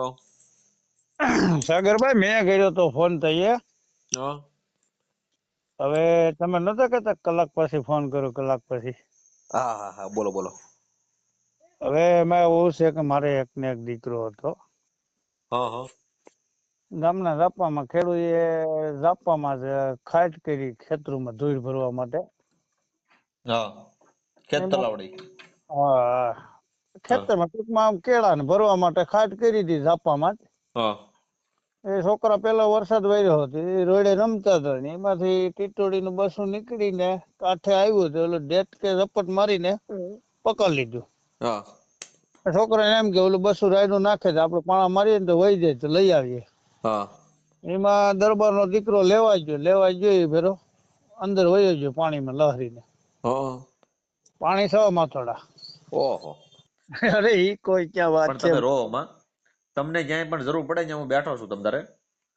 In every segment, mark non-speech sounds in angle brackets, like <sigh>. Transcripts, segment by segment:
તો <clears throat> સાગરભાઈ મેં કર્યો તો ફોન થઈએ હવે તમે નતા કહેતા કલાક પછી ફોન કરો કલાક પછી? હા હા હા બોલો બોલો. હવે એમાં એવું છે કે મારે એક ને એક દીકરો હતો. ગામના ઝાપામાં ખેડૂએ ઝાપામાં જ ખાટ કરી ખેતરોમાં ધૂળ ભરવા માટે. હા ખેત તલાવડી. હા. ખેતરમાં ટૂંકમાં આમ કેળાને ભરવા માટે ખાટ કરી હતી ઝાપામાં માટે એ છોકરા પેલા વરસાદ વર્યો હતો એ રોડે રમતા હતા ને એમાંથી ટીટોડી નું બસું નીકળીને કાંઠે આવ્યું તો ઓલું ડેટ કે ઝપટ મારીને પકડી લીધું. છોકરા છોકરાને એમ કે ઓલું બસું રાયડું નાખે આપડે આપણે પાણા મારીએ ને તો વહી જાય તો લઈ આવીએ. એમાં એમાં દરબારનો દીકરો લેવા ગયો લેવા ગયો એ ભેરો અંદર વયો ગયો પાણીમાં લહરીને. પાણી સવા માથોડા. ઓહો. <laughs> અરે ઈ કોઈ ક્યાં વાત છે? તમે રો માં તમને ક્યાંય પણ જરૂર પડે ત્યાં હું બેઠો છું તમારે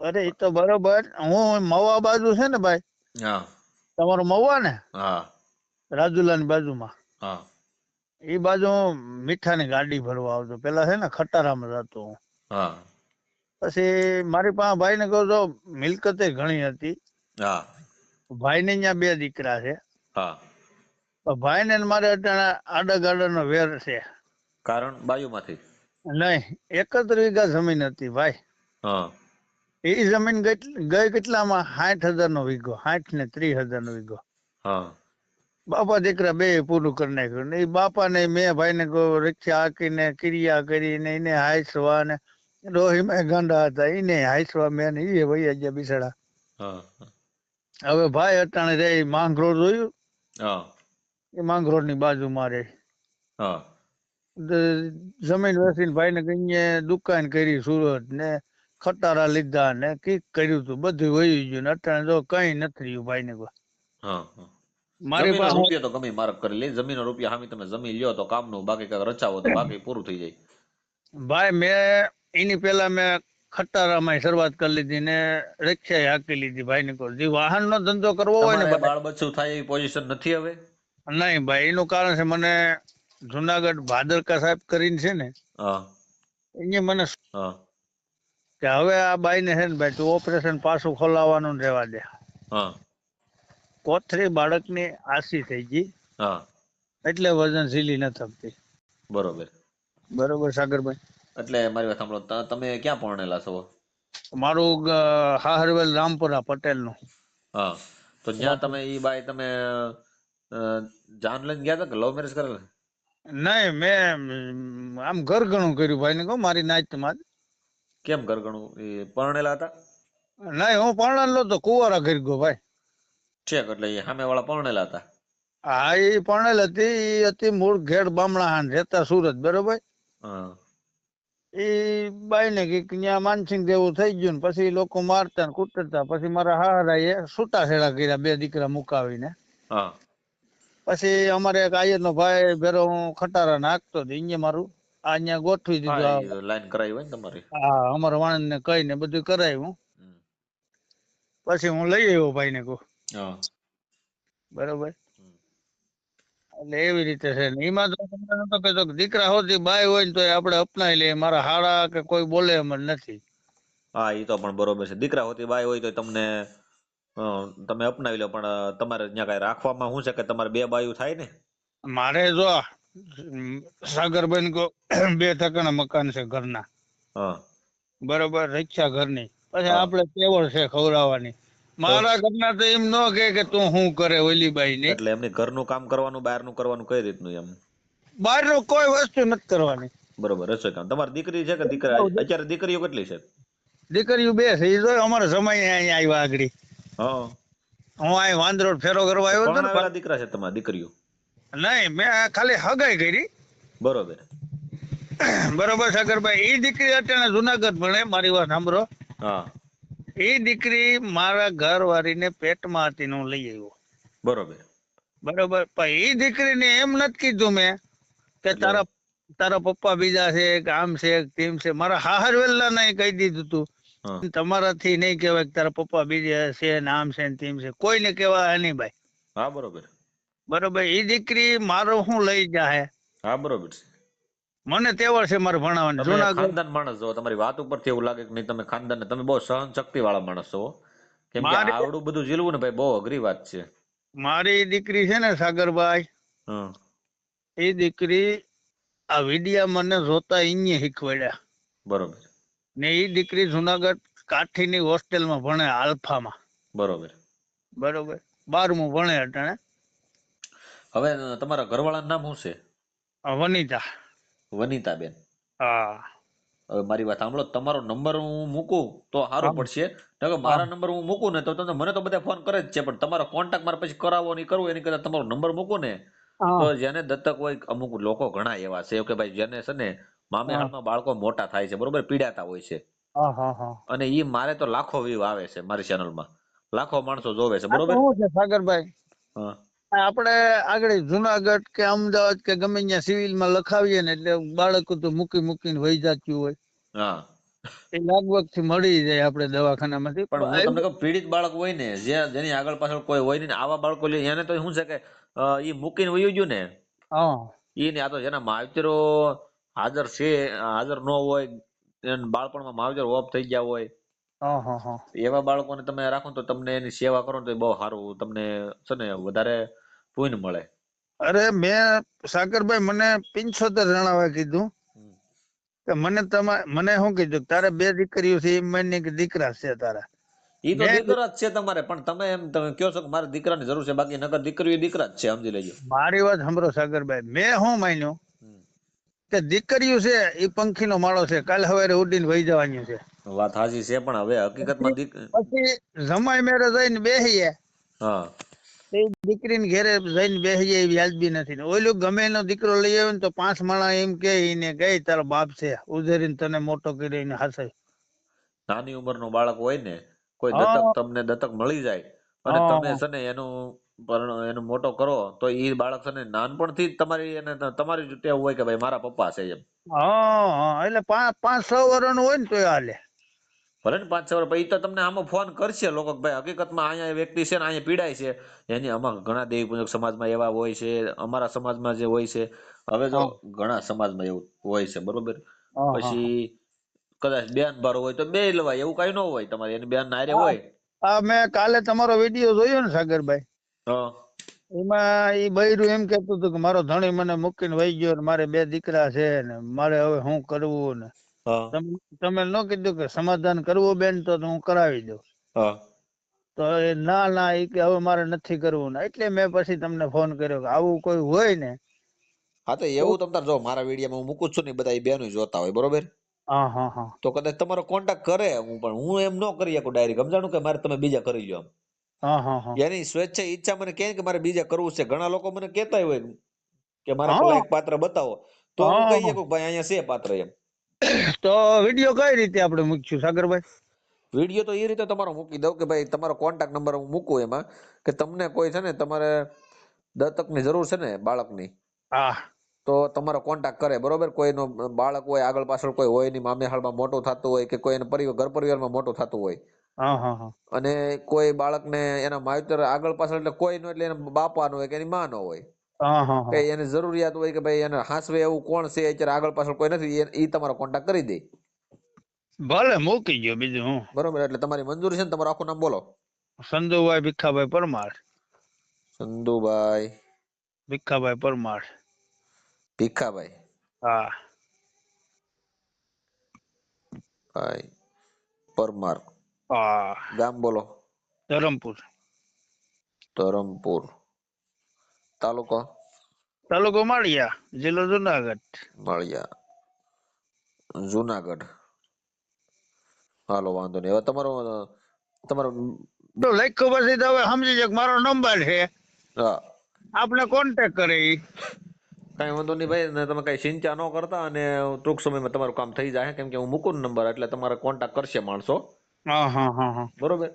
અરે ઈ તો બરોબર. હું મવા બાજુ છે ને ભાઈ? હા. તમારું મવા ને? હા. રાજુલાની બાજુમાં. હા. એ બાજુ મીઠાની ગાડી ભરવા આવતો પેલા છે ને ખટારામાં જતો હું. હા. પછી મારી પાસે ભાઈ ને કહું તો મિલકતે ઘણી હતી. હા. ભાઈ ને ત્યાં બે દીકરા છે. હા. ભાઈ ને ને મારે અત્યારે આડા ગાડાનો વેર છે. કારણ બાયુમાંથી? નહીં એકત્ર વીઘા જમીન હતી ભાઈ. હા. એ જમીન ગઈ કેટલામાં? સાઠ હજાર નો વીઘો સાઠ ને ત્રીસ હજાર નો વીઘો. હા. બાપા દીકરા બે પૂરું કરી નાખ્યું એ બાપા ને મેં ભાઈ ને રિક્ષા હાકીને ક્રિયા કરીને એને હાઈસવા ને રોહીમાં ગાંડા હતા એને હાઈસવા મેં ને એ ભાઈ ગયા બિસાડા. હવે ભાઈ અટાણે રે માંગરોળ જોયું? એ માંગરોળની બાજુમાં રે હા. જમીન વેચીને ભાઈ ને કઈ દુકાન કરી સુરત ને ખટારા લીધા ને કીક કર્યું તું બધું વહી ગયું ને અત્યારે જો કઈ નથી રહ્યું ભાઈ ને હા હા. મારી પાસે રૂપિયા તો ગમે મારક કરી લે જમીન રૂપિયા હામી તમે જમીન લ્યો તો કામનું બાકી કાંઈક રચાવો તો બાકી પૂરું થઈ જાય. ભાઈ મેં એની પેલા મેં ખટારામાં શરૂઆત કરી લીધી ને રક્ષા હાકી લીધી ભાઈ ને જે વાહન નો ધંધો કરવો હોય ને બાળ બચ્ચું થાય એવી પોઝિશન નથી હવે? નહીં ભાઈ એનું કારણ છે મને જુનાગઢ ભાદરકા સાહેબ કરીને છે ને હા. એને મને હા. કે હવે આ બાઈ ને છે ને ભાઈ તું ઓપરેશન પાછું ખોલાવવાનું રહેવા દે. હા. કોથળી બાળકની આસી થઈ ગઈ. હા. એટલે વજન ઝીલી ન થતી. બરોબર. બરોબર સાગરભાઈ? એટલે મારી વાત સાંભળો તમે ક્યાં પરણેલા છો? મારું હાહરવેલ રામપુરા પટેલનું હા. તો જ્યાં તમે ઈ બાઈ તમે જાન લઈને ગયા હતા કે લવ મેરેજ કરેલા? નહીં મેં આમ ગરગણું કર્યું ભાઈ ને કહું મારી નાચમાં કેમ ઘરગણું એ પરણેલા હતા? નહીં હું પરણેલો તો કુંવારા ઘર ગયો ભાઈ. છેક એટલે એ સામે વાળા પરણેલા હતા. હા એ પરણેલ હતી એ હતી મૂળ ઘેડ બામણાહાન રહેતા સુરત બરોબર? હા. એ બાઈ ને કે ત્યાં માનસિંગ જેવું થઈ ગયું ને પછી લોકો મારતા ને કૂટતા પછી મારા હારા એ છૂટાછેડા કર્યા બે દીકરા મુકાવીને. હા. પછી અમારે એક આયર નો ભાઈ ભેરો હું ખટારા નાખતો હતો અહીંયા મારું. આ અહીંયા ગોઠવી દીધું લાઈન કરાવી હોય તમારી? હા અમારા વાણંદ ને કહીને બધું કરાવ્યું પછી હું લઈ આવ્યો ભાઈ ને કહું બરોબર? એટલે એવી રીતે છે ને. એમાં તો તમને નતો કહેતો કે દીકરા હોતી બાઈ હોય ને તો આપણે અપનાવી લઈએ મારા હાડા કે કોઈ બોલે એમ જ નથી. હા એ તો પણ બરોબર છે. દીકરા હોતી બાય હોય તો તમને તમે અપનાવી લો પણ તમારે ત્યાં કઈ રાખવામાં શું છે કે તમારે બે બાયું થાય ને? મારે જો સાગરબેન કો <clears throat> બે ટકાના મકાન છે ઘરના. બરોબર રક્ષા ઘરની. પછી આપણે કેવળ છે ખવડાવવાની. મારા ઘરના તો એમ ન કે કે તું શું કરે ઓલી બાઈ ને એટલે એમને ઘરનું કામ કરવાનું બહારનું કરવાનું કઈ રીતનું એમ? બહારનું કોઈ વસ્તુ નથી કરવાની. બરોબર રસોઈ કામ. તમારી દીકરી છે કે દીકરા? અત્યારે દીકરીઓ કેટલી છે? દીકરીઓ બે છે. એ જો અમારો સમય અહીંયા આવ્યા આગળ. હા. હું અહીં વાંદરોડ ફેરો કરવા આવ્યો હતો ને દીકરા છે તમારા દીકરીઓ. નહીં મેં ખાલી હગાઈ કરી. બરોબર. બરોબર સાગરભાઈ એ દીકરી અત્યારે જુનાગઢ ભણે મારી વાત સાંભળો. હા. એ દીકરી મારા ઘર વાળીને પેટમાં હતી ને હું લઈ આવ્યો. બરોબર. બરોબર પણ એ દીકરીને એમ નથી કીધું મેં કે તારા તારા પપ્પા બીજા છે કે આમ છે તેમ છે. મારા હાહરવેલના નહીં કહી દીધું તું. તમારાથી નહીં કહેવાય તારા પપ્પા બીજા છે ને આમ છે ને તેમ છે. કોઈને કહેવાય નહીં ભાઈ. હા બરોબર. બરોબર. એ દીકરી મારો હું લઈ જાહે? હા બરોબર છે. મને તેવડ છે મારે ભણાવવાની. જૂના ખાનદાન માણસ છો તમારી વાત ઉપરથી એવું લાગે કે નહીં તમે ખાનદાન તમે બહુ સહન શક્તિ વાળા માણસ છો કેમ કે આવડું બધું ઝીલવું ને ભાઈ બહુ અઘરી વાત છે. મારી દીકરી છે ને સાગરભાઈ એ દીકરી આ વિડિયા મને જોતા અહીંયા શીખવાડ્યા. બરોબર. ને એ દીકરી જુનાગઢ કાઠીની હોસ્ટેલમાં ભણે આલ્ફામાં. બરોબર. બરોબર. બારમું ભણે અટાણે. હવે તમારા ઘરવાળાનું નામ શું છે? વનિતા વનિતા. બેન હા. હવે મારી વાત સાંભળો તમારો નંબર હું મૂકું તો સારું પડશે. નકર મારા નંબર હું મૂકું ને તો તમને મને તો બધા ફોન કરે જ છે પણ તમારો કોન્ટેક્ટ મારે પછી કરાવો નહીં કરવો એની કરતા તમારો નંબર મૂકું ને તો જેને દત્તક હોય અમુક લોકો ઘણા એવા છે કે ભાઈ જેને છે ને મામે બાળકો મોટા થાય છે બરોબર? પીડાતા હોય છે. અને એ મારે તો લાખો વ્યૂ આવે છે મારી ચેનલમાં લાખો માણસો જોવે છે બરોબર? સાગરભાઈ? આપણે આગળ જુનાગઢ કે અમદાવાદ કે ગમે ત્યાં સિવિલમાં લખાવીએ ને એટલે બાળકો તો મૂકી મૂકીને વહી જતું હોય. હા. એ લગભગથી મળી જાય આપણે દવાખાનામાંથી. પણ હું તમને કહું પીડિત બાળક હોય ને જે જેની આગળ પાછળ કોઈ હોય નહીં ને આવા બાળકો લે એને તો શું છે કે એ ઈ મૂકીને વયું ગયું ને હા. એને આ તો જેના માવતરો હાજર છે હાજર ન હોય બાળપણમાં માવજર ઓફ થઈ ગયા હોય. એવા બાળકોને તમે રાખો તો તમને એની સેવા કરો તો બહુ સારું તમને છે ને વધારે પુણ્ય મળે. અરે મેં સાગરભાઈ મને પિંચોતેર જણાવે કીધું. કે મને તમારે મને શું કીધું? કે તારે બે દીકરીઓ છે એમ માની કે દીકરા છે તારા. ઈ તો દીકરા જ છે તમારે પણ તમે એમ તમે કહો છો કે મારે દીકરાની જરૂર છે બાકી નકર દીકરીઓ દીકરા જ છે સમજી લેજો. મારી વાત સાંભળો સાગરભાઈ મેં શું માન્યું? કે દીકરીયું છે એ પંખીનો માળો છે કાલ સવારે ઉડીને વહી જવાની છે. વાત સાચી છે પણ હવે હકીકતમાં પછી જમાઈ મેરે જઈને બેહીએ. હા. એ દીકરીને ઘેરે જઈને બેહીએ એ વ્યાજબી નથી. ને ઓલું ગમે એનો દીકરો લઈ આવે ને તો પાંચ માણા એમ કે એને ગઈ તારો બાપ છે ઉધેરીને તને મોટો કરીને હાસે નાની ઉંમરનો બાળક હોય ને કોઈ. દત્તક તમને દત્તક મળી જાય અને તમે છે ને એનું પરણ- એનો મોટો કરો તો એ બાળક છે ને નાનપણથી જ તમારી એને તમારી જ ટેવ હોય કે ભાઈ મારા પપ્પા છે એમ. હા હા એટલે પાંચ પાંચ છ વર્ષનું હોય ને તો હાલે. ભલે ને પાંચ છ વર્ષ પછી તો તમને આમાં ફોન કરશે લોકો કે ભાઈ હકીકતમાં અહીંયા વ્યક્તિ છે ને અહીંયા પીડાય છે. એની આમાં ઘણા દેવી પૂજક સમાજમાં એવા હોય છે અમારા સમાજમાં જે હોય છે. હવે જો. ઘણા સમાજમાં એવું હોય છે બરોબર? પછી કદાચ બેન ભારો હોય તો બે લવાય એવું કઈ ન હોય તમારે એની બેન નારે હોય. મેં કાલે તમારો વીડિયો જોયો ને સાગરભાઈ. એમાં એ બૈરું એમ કેતું હતું કે મારો ધણી મને મૂકીને વહી ગયો ને મારે બે દીકરા છે ને મારે હવે શું કરવું ને. તમે ન કીધું કે સમાધાન કરવું બેન તો હું કરાવી દઉં. તો એ ના ના એ કે હવે મારે નથી કરવું ને. એટલે મેં પછી તમને ફોન કર્યો કે આવું કોઈ હોય ને હા તો એવું તમને જો મારા વિડીયોમાં હું મૂકું છું ને બધા એ બેનો જોતા હોય બરોબર? હા હા હા. તો કદાચ તમારો કોન્ટેક્ટ કરે હું પણ હું એમ ન કરી શકું ડાયરેક્ટ. સમજાણું કે મારે તમે બીજા કરી લો એની સ્વેચ્છા ઈચ્છા મને કહે કે મારે બીજા કરવું છે. ઘણા લોકો મને કહેતા હોય કે મારે. એક પાત્ર બતાવો. તો હું હા, કહી હા. શકું કે ભાઈ અહીંયા છે પાત્ર એમ. તો વીડિયો કઈ રીતે આપણે મૂકશું સાગરભાઈ? વીડિયો તો એ રીતે તમારો મૂકી દઉં કે ભાઈ તમારો કોન્ટેક્ટ નંબર હું મૂકું એમાં કે તમને કોઈ છે ને તમારે દત્તકની જરૂર છે ને બાળકની? હા. તો તમારો કોન્ટેક્ટ કરે બરોબર? કોઈનો બાળક હોય આગળ પાછળ કોઈ હોય નહીં મામેહાળમાં મોટું થતું હોય કે કોઈ એના પરિવાર ઘર પરિવારમાં મોટો થતું હોય અને કોઈ બાળકને એના માવતર આગળ પાછળ એટલે કોઈ નો એટલે એના બાપાનો હોય કે એની માં નો હોય. હા હા કે એને જરૂરિયાત હોય કે ભાઈ એને હાસવે એવું કોણ છે અત્યારે આગળ પાછળ કોઈ નથી એ- તમારો કોન્ટેક્ટ કરી દે. ભલે મૂકી ગયો બીજું હું. બરોબર એટલે તમારી મંજૂરી છે ને તમારું આખું નામ બોલો. સંધુભાઈ ભીખાભાઈ પરમાર. સંધુભાઈ ભીખાભાઈ પરમાર. ભીખાભાઈ. હા. ભાઈ પરમાર. હા ગામ બોલો ધરમપુર ધરમપુર તાલુકો તાલુકો માળિયા જિલ્લો જુનાગઢ માળિયા જુનાગઢ હાલો વાંધો નહીં હવે તમારો તમારો તો લખ્યો પછી તો હવે સમજી જાય કે મારો નંબર છે હા આપણે કોન્ટેક કરે કઈ વાંધો નહીં ભાઈ ને તમે કઈ ચિંતા ન કરતા અને ટૂંક સમયમાં તમારું કામ થઈ જાય કેમ કે હું મૂકું નંબર એટલે તમારે કોન્ટેક્ટ કરશે માણસો બરોબર.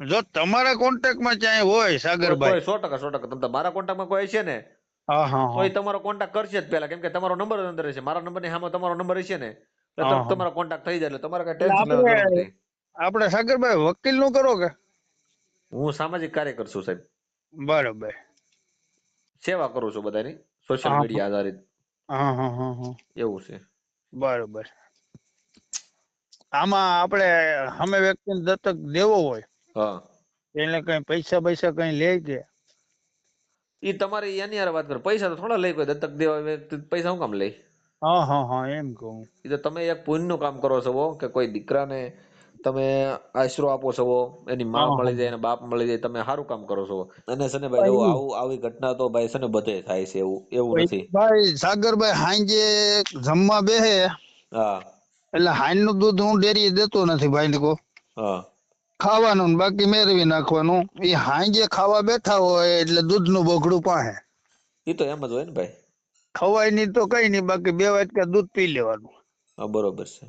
જો તમારા કોન્ટેક્ટમાં ક્યાંય હોય સાગરભાઈ કોઈ સો ટકા સો ટકા. તમે મારા કોન્ટેક્ટમાં કોઈ છે ને? તો એ તમારો કોન્ટેક્ટ કરશે જ પેલા કેમ કે તમારો નંબર અંદર છે મારા નંબરની સામે તમારો નંબર હશે ને? એટલે તમારો કોન્ટેક્ટ થઈ જાય એટલે તમારે કઈ ટેન્શન નથી આપણે સાગરભાઈ વકીલનું કરો કે? હું સામાજિક કાર્યકર છું સાહેબ. બરોબર. સેવા કરું છું બધાની સોશિયલ મીડિયા આધારિત. હા હા હા. એવું છે. બરોબર. આમાં આપણે અમે વ્યક્તિને દત્તક દેવો હોય હા. એને કઈ પૈસા પૈસા કઈ લે કે? એ તમારે એની યાર વાત કરો. પૈસા તો થોડા લઈ કોઈ દત્તક દેવા પૈસા હું કામ લઈ હા હા હા એમ કહું. એ તો તમે એક પુણ્યનું કામ કરો છો કે કોઈ દીકરાને તમે આશરો આપો છો એની માં મળી જાય એને બાપ મળી જાય તમે સારું કામ કરો છો અને છે ને ભાઈ જો આવું આવી ઘટના તો ભાઈ છે ને બધે થાય છે એવું એવું નથી. ભાઈ સાગરભાઈ હાંજે જમવા બેહે. હા. એટલે હાઈનનું દૂધ હું ડેરી દેતો નથી ભાઈ ને ખાવાનું બાકી મેળવી નાખવાનું. એ હાંજે ખાવા બેઠા હોય એટલે દૂધનું બોકડું પાહે. એ તો એમ જ હોય ને ભાઈ. ખવાય નહીં તો કઈ નહીં બાકી બે વાટકા દૂધ પી લેવાનું. હા બરોબર છે.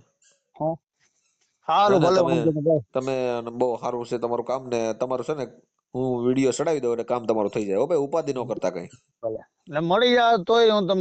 સારું ભલે તમે બહુ સારું છે તમારું કામ ને તમારું છે ને હું વીડિયો ચડાવી દઉં એટલે કામ તમારું થઈ જાય. હો ભાઈ ઉપાધિ ન કરતા કઈ. એટલે મળી જાય તોય હું તમને